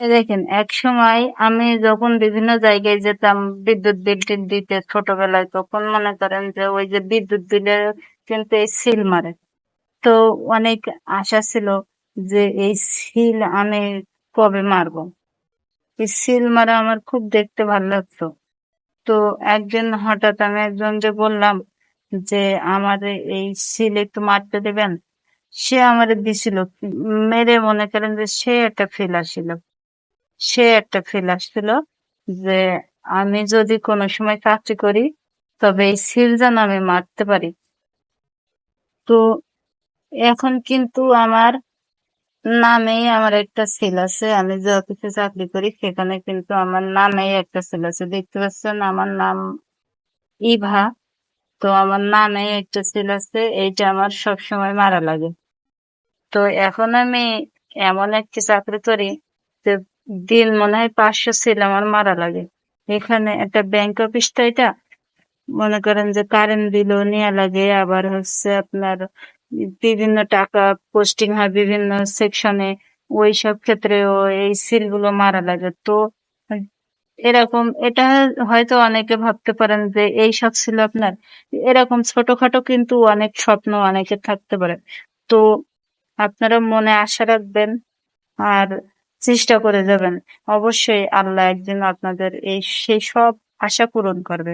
দেখেন, এক সময় আমি যখন বিভিন্ন জায়গায় যেতাম, বিদ্যুৎ বিল দিতে ছোটবেলায়, তখন মনে করেন যে ওই যে বিদ্যুৎ বিলে কিন্তু এই সিল মারে। তো অনেক আশা ছিল যে এই সিল আমি কবে মারবো। এই সিল মারা আমার খুব দেখতে ভালো লাগতো। তো একদিন হঠাৎ আমি একজনকে বললাম যে, আমার এই সিল একটু মারতে দেবেন? সে আমার দিছিল। মেরে মনে করেন যে সে একটা ফিল আসছিল সে একটা ফিল আসছিল যে আমি যদি কোনো সময় চাকরি করি, তবে এই সিল যেন আমি মারতে পারি। তো এখন কিন্তু আমার নামেই আমার একটা সেল আছে। আমি যে অফিসে চাকরি করি, সেখানে কিন্তু আমার নামেই একটা সেল আছে। দেখতে পাচ্ছেন আমার নাম ইভা। তো আমার নামেই একটা সেল আছে। এইটা আমার সব সময় মারা লাগে। তো এখন আমি এমন একটি চাকরি করি যে দিন মনে হয় পাঁচশো সেল আমার মারা লাগে। এখানে একটা ব্যাংক অফিস তো এটা, মনে করেন যে কারেন্ট বিলও নেওয়া লাগে। আবার হচ্ছে আপনার বিভিন্ন টাকা পোস্টিং হয় বিভিন্ন সেকশনে ওই সব ক্ষেত্রেও এই সিলগুলো মারা লাগে। তো এরকম, এটা হয়তো অনেকে ভাবতে পারেন যে এই সব ছিল আপনার, এরকম ছোটখাটো কিন্তু অনেক স্বপ্ন অনেকে থাকতে পারে। তো আপনারা মনে আশা রাখবেন। আর চেষ্টা করে যাবেন। অবশ্যই আল্লাহ একদিন আপনাদের এই সেই সব আশা পূরণ করবে।